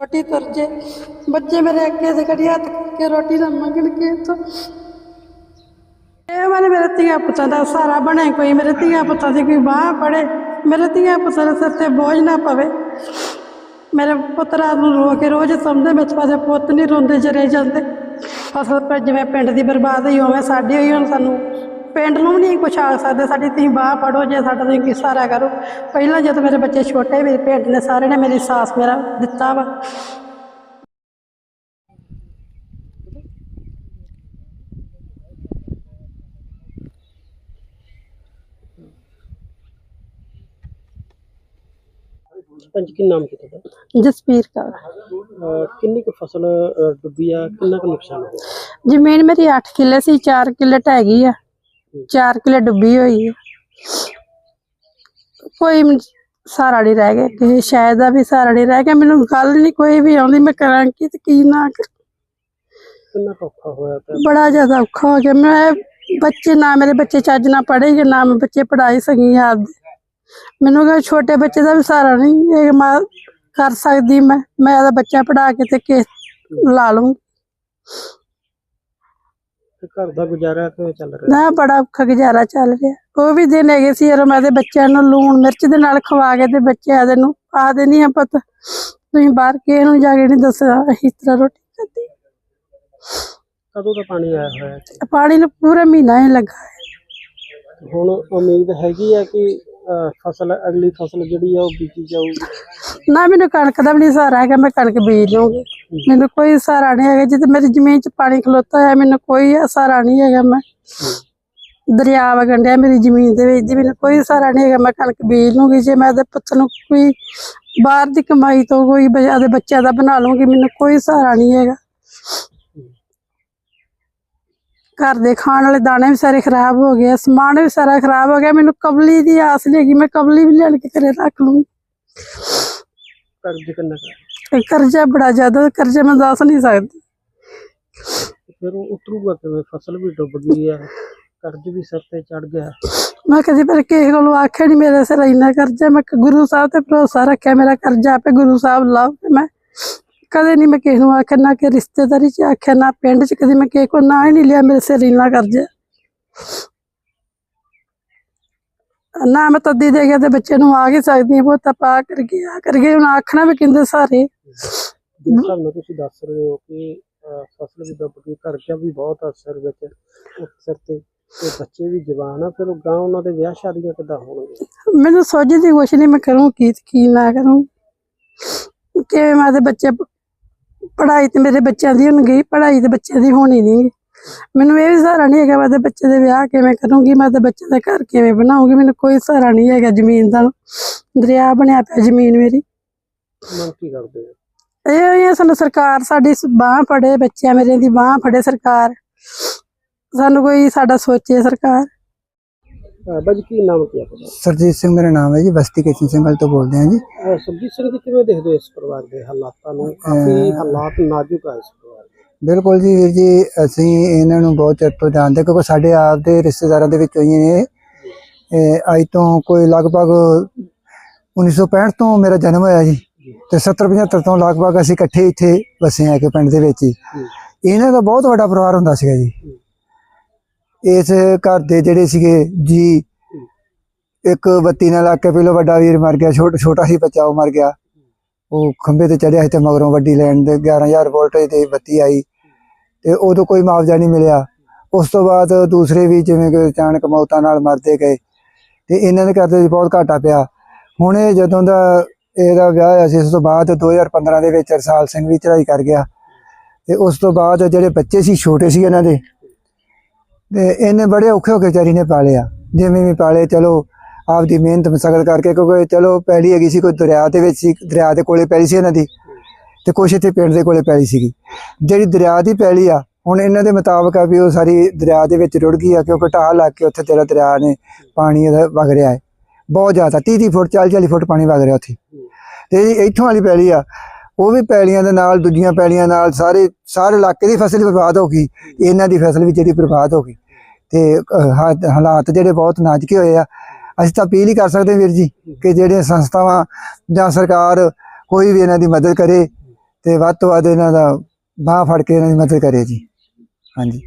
ਰੋਟੀ ਤੁਰ ਜੇ। ਬੱਚੇ ਮੇਰੇ ਅੱਗੇ ਦੇ ਕੜੀ ਹੱਥ ਕੇ ਰੋਟੀ ਨਾ ਮੰਗਣ ਕੇ ਤੋਂ ਇਹ ਵਾਲੇ ਮੇਰੇ ਧੀਆ ਪੁੱਤਾਂ ਦਾ ਸਹਾਰਾ ਬਣੇ ਕੋਈ, ਮੇਰੇ ਧੀਆ ਪੁੱਤਾਂ ਦੀ ਕੋਈ ਬਾਹ ਪੜੇ ਮੇਰੇ ਧੀਆ ਪੁੱਤਾਂ ਦੇ ਸਿਰ ਤੇ ਬੋਝ ਨਾ ਪਵੇ। ਮੇਰੇ ਪੁੱਤ ਰਾਤ ਨੂੰ ਰੋ ਕੇ ਰੋਜ਼ ਸੌਂਦੇ ਵਿੱਚ ਪਾਸੇ ਪੁੱਤ ਨਹੀਂ ਰੋਂਦੇ, ਜਰੇ ਜਾਂਦੇ। ਫਸਲ ਜਿਵੇਂ ਪਿੰਡ ਦੀ ਬਰਬਾਦ ਬਰਬਾਦੀ ਹੋਵੇ ਸਾਡੀ ਹੋਈ, ਹੁਣ ਸਾਨੂੰ ਪਿੰਡ ਨੂੰ ਵੀ ਨਹੀਂ ਕੁਛ ਆ ਸਕਦੇ ਸਾਡੀ ਤੁਸੀਂ ਬਾਹ ਪੜੋ ਜੇ ਸਾਡਾ ਤੁਸੀਂ ਕੀ ਸਹਾਰਾ ਕਰੋ। ਪਹਿਲਾਂ ਜਦੋਂ ਮੇਰੇ ਬੱਚੇ ਛੋਟੇ ਮੇਰੇ ਪਿੰਡ ਨੇ ਸਾਰੇ ਨੇ ਮੇਰੀ ਸਾਸ ਮੇਰਾ ਦਿੱਤਾ ਵਾ। ਪੰਜ ਕੀ ਨਾਮ ਕੀ ਤੁਹਾਡਾ? ਜਸਪੀਰ ਕੌਰ। ਕਿੰਨੀ ਕੁ ਫਸਲ ਡੁੱਬੀ ਆ ਕਿੰਨਾ ਕੁ ਨੁਕਸਾਨ ਹੋਇਆ ਜ਼ਮੀਨ ਮੇਰੀ 8 ਕਿੱਲੇ ਸੀ 4 ਕਿੱਲੇ ਢਹਿ ਗਈ ਆ। 4 ਕਿੱਲੇ ਡੁੱਬੀ ਹੋਈ। ਆ ਕੋਈ ਸਹਾਰਾ ਨਹੀਂ ਰਹਿ ਗਿਆ। ਕਿਸੇ ਸ਼ਾਇਦ ਦਾ ਵੀ ਸਹਾਰਾ ਨਹੀਂ ਰਹਿ ਗਿਆ। ਮੈਨੂੰ ਗੱਲ ਨਹੀਂ ਕੋਈ ਵੀ ਆਉਂਦੀ। ਮੈਂ ਕਰਾਂ ਕੀ ਤੇ ਕੀ ਨਾ ਕਰਾਂ। ਕਿੰਨਾ ਕੁ ਔਖਾ ਹੋਇਆ ਤੇ ਬੜਾ ਜ਼ਿਆਦਾ ਔਖਾ ਹੋ ਗਿਆ। ਮੈਂ ਬੱਚੇ ਨਾ ਮੇਰੇ ਬੱਚੇ ਚੱਜ ਨਾਲ ਪੜ੍ਹੇਗੇ ਨਾ ਮੈਂ ਬੱਚੇ ਪੜ੍ਹਾਈ ਸਕੀ ਆਪਦੇ ਮੈਨੂੰ ਕਿ ਛੋਟੇ ਬੱਚੇ ਦਾ ਵੀ ਸਹਾਰਾ ਨਹੀਂ ਇਹ ਮੈਂ ਕਰ ਸਕਦੀ। ਮੈਂ ਮੈਂ ਆਪਦਾ ਬੱਚਾ ਪੜ੍ਹਾ ਕੇ ਤੇ ਕਿ ਲਾ ਲੂੰ ਤੇ ਘਰ ਦਾ ਗੁਜ਼ਾਰਾ ਕਿਵੇਂ ਚੱਲ ਰਿਹਾ? ਨਾ ਬੜਾ ਔਖਾ ਗੁਜ਼ਾਰਾ ਚੱਲ ਰਿਹਾ। ਉਹ ਵੀ ਦਿਨ ਹੈਗੇ ਸੀ ਜਦੋਂ ਮੈਂ ਤੇ ਬੱਚਿਆਂ ਨੂੰ ਲੂਣ ਮਿਰਚ ਦੇ ਨਾਲ ਖਵਾ ਕੇ ਤੇ ਬੱਚੇ ਆਦੇ ਨੂੰ ਆਦੇ ਨਹੀਂ ਆ ਪਤਾ। ਤੁਸੀਂ ਬਾਹਰ ਕਿਸੇ ਨੂੰ ਜਾ ਕੇ ਨਹੀਂ ਦੱਸਿਆ ਇਸ ਤਰ੍ਹਾਂ ਰੋਟੀ ਖਾਧੀ। ਕਦੋਂ ਦਾ ਪਾਣੀ ਆਇਆ ਹੋਇਆ ਇੱਥੇ? ਪਾਣੀ ਨੂੰ ਪੂਰਾ ਮਹੀਨਾ ਹੀ ਲੱਗਾ ਹੈ। ਹੁਣ ਉਮੀਦ ਹੈਗੀ ਆ ਕਿ ਅਹ, ਫਸਲ ਅਗਲੀ ਫਸਲ ਜਿਹੜੀ ਆ ਉਹ ਬੀਜੀ ਜਾਊਗੀ। ਨਾ ਮੈਨੂੰ ਕਣਕ ਦਾ ਵੀ ਨਹੀਂ ਸਹਾਰਾ ਹੈਗਾ ਮੈਂ ਕਣਕ ਬੀਜ ਲੂੰਗੀ ਮੈਨੂੰ ਕੋਈ ਸਹਾਰਾ ਨਹੀਂ ਹੈਗਾ। ਜਿੱਦ ਮੇਰੀ ਜ਼ਮੀਨ 'ਚ ਪਾਣੀ ਖਲੋਤਾ ਹੈ ਮੈਨੂੰ ਕੋਈ ਸਹਾਰਾ ਨਹੀਂ ਹੈਗਾ ਮੈਂ। ਦਰਿਆ ਵਗਣ ਮੇਰੀ ਜ਼ਮੀਨ ਦੇ ਵਿੱਚ, ਮੈਨੂੰ ਕੋਈ ਸਹਾਰਾ ਨਹੀਂ ਹੈਗਾ। ਮੈਂ ਕਣਕ ਬੀਜ ਲੂੰਗੀ, ਜੇ ਮੈਂ ਆਪਦੇ ਪੁੱਤ ਨੂੰ ਕੋਈ ਬਾਹਰ ਦੀ ਕਮਾਈ ਤੋਂ ਕੋਈ ਬ- ਆਪਦੇ ਬੱਚਿਆਂ ਦਾ ਬਣਾ ਲੂੰਗੀ, ਮੈਨੂੰ ਕੋਈ ਸਹਾਰਾ ਨਹੀਂ ਹੈਗਾ। ਘਰ ਦੇ ਖਾਣ ਵਾਲੇ ਦਾਣੇ ਵੀ ਸਾਰੇ ਖਰਾਬ ਹੋ ਗਏ ਸਮਾਨ ਵੀ ਸਾਰਾ ਖਰਾਬ ਹੋ ਗਿਆ। ਮੈਨੂੰ ਕਬਲੀ ਦੀ ਆਸ ਨਹੀਂ ਹੈਗੀ, ਮੈਂ ਕਬਲੀ ਵੀ ਲੈਣ ਕੇ ਘਰੇ ਰੱਖ ਲੂੰਗੀ। ਕਰਜ਼ ਕਿੰਨਾ ਤੇ ਕਰਜ਼ਾ ਬੜਾ ਜ਼ਿਆਦਾ ਕਰਜ਼ਾ ਮੈਂ ਦੱਸ ਨਹੀਂ ਸਕਦੀ। ਫਿਰ ਉਹ ਉਤਰੂਗਾ ਕਿਵੇਂ? ਫਸਲ ਵੀ ਡੁੱਬ ਗਈ ਆ ਕਰਜ਼ ਵੀ ਸਿਰ ਤੇ ਚੜ ਗਿਆ। ਮੈਂ ਕਦੀ ਪਰ ਕਿਸੇ ਕੋਲੋਂ ਆਖਿਆ ਨਹੀਂ ਮੇਰੇ ਸਿਰ ਇੰਨਾ ਕਰਜ਼ਾ ਮੈਂ ਗੁਰੂ ਸਾਹਿਬ ਤੇ ਭਰੋਸਾ ਰੱਖਿਆ ਮੇਰਾ ਕਰਜ਼ਾ ਆਪੇ ਗੁਰੂ ਸਾਹਿਬ ਲਾਭ ਤੇ ਮੈਂ ਕਦੇ ਨਹੀਂ ਮੈਂ ਕਿਸੇ ਨੂੰ ਆਖਿਆ ਨਾ ਕਿ ਰਿਸ਼ਤੇਦਾਰੀ ਚ ਆਖਿਆ ਨਾ ਪਿੰਡ ਚ ਕਦੀ ਮੈਂ ਕਿਸੇ ਕੋਲ ਨਾ ਹੀ ਨਹੀਂ ਲਿਆ ਮੇਰੇ ਸਿਰ ਇੰਨਾ ਕਰਜ਼ਾ। ਨਾ ਮੈਂ ਤੱਦੀ ਦੇ ਗਿਆ ਤੇ ਬੱਚੇ ਨੂੰ ਆ ਹੀ ਸਕਦੀ ਬਹੁਤ ਪਾ ਕਰਕੇ ਆ ਕਰਕੇ ਹੁਣ ਆਖਣਾ ਵੀ ਕਿੰਦੇ ਸਾਰੇ। ਜਿਸ ਤੁਸੀਂ ਦੱਸ ਰਹੇ ਹੋ ਕਿ ਫਸਲ ਵੀ ਡੁੱਬ ਗਈ ਕਰਜ਼ਾ ਵੀ ਬਹੁਤ ਆ ਸਿਰ ਵਿੱਚ ਉਹ ਸਿਰ ਤੇ ਤੇ ਬੱਚੇ ਵੀ ਜਵਾਨ ਆ ਫਿਰ ਉਹ ਗਾਂ ਉਹਨਾਂ ਦੇ ਵਿਆਹ ਸ਼ਾਦੀਆਂ ਕਿੱਦਾਂ ਹੋਣਗੇ ਮੈਨੂੰ ਸੋਚਦੀ ਕੁਛ ਨਹੀਂ ਮੈਂ ਕਰੂੰ ਕੀ ਕੀ ਨਾ ਕਰੂੰ। ਕਿ ਮੈਂ ਬੱਚੇ ਪੜ੍ਹਾਈ ਤੇ ਮੇਰੇ ਬੱਚਿਆਂ ਦੀ ਹੁਣ ਗਈ ਪੜ੍ਹਾਈ ਤੇ ਬੱਚਿਆਂ ਦੀ ਹੋਣੀ ਨਹੀਂ ਮੈਨੂੰ ਇਹ ਵੀ ਸਹਾਰਾ ਨਹੀਂ ਹੈਗਾ ਮੈਂ ਤੇ ਬੱਚੇ ਦੇ ਵਿਆਹ ਕਿਵੇਂ ਕਰੂੰਗੀ ਮੈਂ ਤੇ ਬੱਚੇ ਦਾ ਘਰ ਕਿਵੇਂ ਬਣਾਉਂਗੀ ਮੈਨੂੰ ਕੋਈ ਸਹਾਰਾ ਨਹੀਂ ਹੈਗਾ ਜ਼ਮੀਨ ਦਾ। ਦਰਿਆ ਬਣਿਆ ਪਿਆ ਜ਼ਮੀਨ ਮੇਰੀ। ਮੰਗ ਕੀ ਕਰਦੇ ਹੋ? ਇਹ ਇਹ ਸਾਨੂੰ ਸਰਕਾਰ ਸਾਡੀ ਬਾਹ ਫੜੇ ਬੱਚਿਆਂ ਮੇਰੇ ਦੀ ਬਾਹ ਫੜੇ ਸਰਕਾਰ। ਸਾਨੂੰ ਕੋਈ ਸਾਡਾ ਸੋਚੇ ਸਰਕਾਰ। ਅਹ, ਬਾਜੀ ਕੀ ਨਾਮ ਕੀ ਆ ਤੁਹਾਡਾ? ਸਰਜੀਤ ਸਿੰਘ ਮੇਰਾ ਨਾਮ ਹੈ ਜੀ ਬਸਤੀ ਕਿਸ਼ਨ ਸਿੰਘ ਵਾਲੇ ਤੋਂ ਬੋਲਦੇ ਹਾਂ ਜੀ। ਸੁਰਜੀਤ ਸਿੰਘ ਜੀ ਕਿਵੇਂ ਦੇਖਦੇ ਹੋ ਇਸ ਪਰਿਵਾਰ ਦੇ ਹਾਲਾਤਾਂ ਨੂੰ? ਕਾਫੀ ਹਾਲਾਤ ਨਾਜ਼ੁਕ ਆ ਇਸ ਪਰਿਵਾਰ ਦੇ। ਬਿਲਕੁਲ ਜੀ ਵੀਰ ਜੀ, ਅਸੀਂ ਇਹਨਾਂ ਨੂੰ ਬਹੁਤ ਚਿਰ ਤੋਂ ਜਾਣਦੇ ਕਿਉਂਕਿ ਸਾਡੇ ਆਪ ਦੇ ਰਿਸ਼ਤੇਦਾਰਾਂ ਦੇ ਵਿੱਚੋਂ ਹੀ ਨੇ ਇਹ ਅੱਜ ਤੋਂ ਕੋਈ ਲਗਭਗ 1965 ਤੋਂ ਮੇਰਾ ਜਨਮ ਹੋਇਆ ਜੀ। ਤੇ 70 75 ਤੋਂ ਲਗਭਗ ਅਸੀਂ ਇਕੱਠੇ ਇੱਥੇ ਵਸੇ ਆ ਕੇ ਪਿੰਡ ਦੇ ਵਿੱਚ ਹੀ। ਇਹਨਾਂ ਦਾ ਬਹੁਤ ਵੱਡਾ ਪਰਿਵਾਰ ਹੁੰਦਾ ਸੀਗਾ ਜੀ। ਇਸ ਘਰ ਦੇ ਜਿਹੜੇ ਸੀਗੇ ਜੀ, ਇੱਕ ਬੱਤੀ ਨਾਲ ਲੱਗ ਕੇ ਪਹਿਲਾਂ ਵੱਡਾ ਵੀਰ ਮਰ ਗਿਆ ਛੋਟਾ ਛੋਟਾ ਸੀ ਬੱਚਾ, ਉਹ ਮਰ ਗਿਆ। ਉਹ ਖੰਭੇ ਤੇ ਚੜਿਆ ਸੀ ਤੇ ਮਗਰੋਂ ਵੱਡੀ ਲੈਣ ਦੇ 11000 ਵੋਲਟੇਜ ਦੀ ਬੱਤੀ ਆਈ ਤੇ ਉਦੋਂ ਕੋਈ ਮੁਆਵਜ਼ਾ ਨਹੀਂ ਮਿਲਿਆ। ਉਸ ਤੋਂ ਬਾਅਦ ਦੂਸਰੇ ਵੀ ਜਿਵੇਂ ਕਿ ਅਚਾਨਕ ਮੌਤਾਂ ਨਾਲ ਮਰਦੇ ਗਏ ਤੇ ਇਹਨਾਂ ਦੇ ਕਰਦੇ ਵਿੱਚ ਬਹੁਤ ਘਾਟਾ ਪਿਆ। ਹੁਣ ਇਹ ਜਦੋਂ ਦਾ ਇਹਦਾ ਵਿਆਹ ਹੋਇਆ ਸੀ, ਉਸ ਤੋਂ ਬਾਅਦ 2015 ਦੇ ਵਿੱਚ ਰਸਾਲ ਸਿੰਘ ਵੀ ਚੜਾਈ ਕਰ ਗਿਆ ਤੇ ਉਸ ਤੋਂ ਬਾਅਦ ਜਿਹੜੇ ਬੱਚੇ ਸੀ, ਛੋਟੇ ਸੀ ਇਹਨਾਂ ਦੇ, ਤੇ ਇਹਨੇ ਬੜੇ ਔਖੇ ਹੋ ਕੇ ਵਿਚਾਰੀ ਨੇ ਪਾਲਿਆ। ਜਿਵੇਂ ਵੀ ਪਾਲੇ, ਚਲੋ ਆਪਦੀ ਮਿਹਨਤ ਮਸਕਤ ਕਰਕੇ, ਕਿਉਂਕਿ ਚਲੋ ਪਹਿਲੀ ਹੈਗੀ ਸੀ, ਕੋਈ ਦਰਿਆ ਦੇ ਵਿੱਚ ਸੀ, ਦਰਿਆ ਦੇ ਕੋਲੇ ਪੈਲੀ ਸੀ ਇਹਨਾਂ ਦੀ ਤੇ ਕੁਛ ਇੱਥੇ ਪਿੰਡ ਦੇ ਕੋਲੇ ਪੈਲੀ ਸੀਗੀ। ਜਿਹੜੀ ਦਰਿਆ ਦੀ ਪੈਲੀ ਆ, ਹੁਣ ਇਹਨਾਂ ਦੇ ਮੁਤਾਬਕ ਆ ਵੀ ਉਹ ਸਾਰੀ ਦਰਿਆ ਦੇ ਵਿੱਚ ਰੁੜ ਗਈ ਆ, ਕਿਉਂਕਿ ਢਾਹ ਲੱਗ ਕੇ ਉੱਥੇ ਤੇਰਾ ਦਰਿਆ ਨੇ ਪਾਣੀ ਇਹਦਾ ਵਗ ਰਿਹਾ ਹੈ। ਬਹੁਤ ਜ਼ਿਆਦਾ 30 30 ਫੁੱਟ 40 40 ਫੁੱਟ ਪਾਣੀ ਵਗ ਰਿਹਾ ਉੱਥੇ। ਤੇ ਇੱਥੋਂ ਵਾਲੀ ਪੈਲੀ ਆ, ਉਹ ਵੀ ਪੈਲੀਆਂ ਦੇ ਨਾਲ, ਦੂਜੀਆਂ ਪੈਲੀਆਂ ਨਾਲ ਸਾਰੇ ਸਾਰੇ ਇਲਾਕੇ ਦੀ ਫਸਲ ਬਰਬਾਦ ਹੋ ਗਈ, ਇਹਨਾਂ ਦੀ ਫਸਲ ਵੀ ਜਿਹੜੀ ਬਰਬਾਦ ਹੋ ਗਈ। ਤੇ ਹਾਲਾਤ ਜਿਹੜੇ ਬਹੁਤ ਨਾਜ਼ੁਕ ਹੋਏ ਆ ਅਸੀਂ ਤਾਂ ਅਪੀਲ ਹੀ ਕਰ ਸਕਦੇ ਵੀਰ ਜੀ ਕਿ ਜਿਹੜੀਆਂ ਸੰਸਥਾਵਾਂ ਜਾਂ ਸਰਕਾਰ ਕੋਈ ਵੀ ਇਹਨਾਂ ਦੀ ਮਦਦ ਕਰੇ ਤੇ ਵੱਧ ਤੋਂ ਵੱਧ ਇਹਨਾਂ ਦਾ ਬਾਹ ਫੜ ਕੇ ਇਹਨਾਂ ਦੀ ਮਦਦ ਕਰੇ ਜੀ। ਹਾਂਜੀ।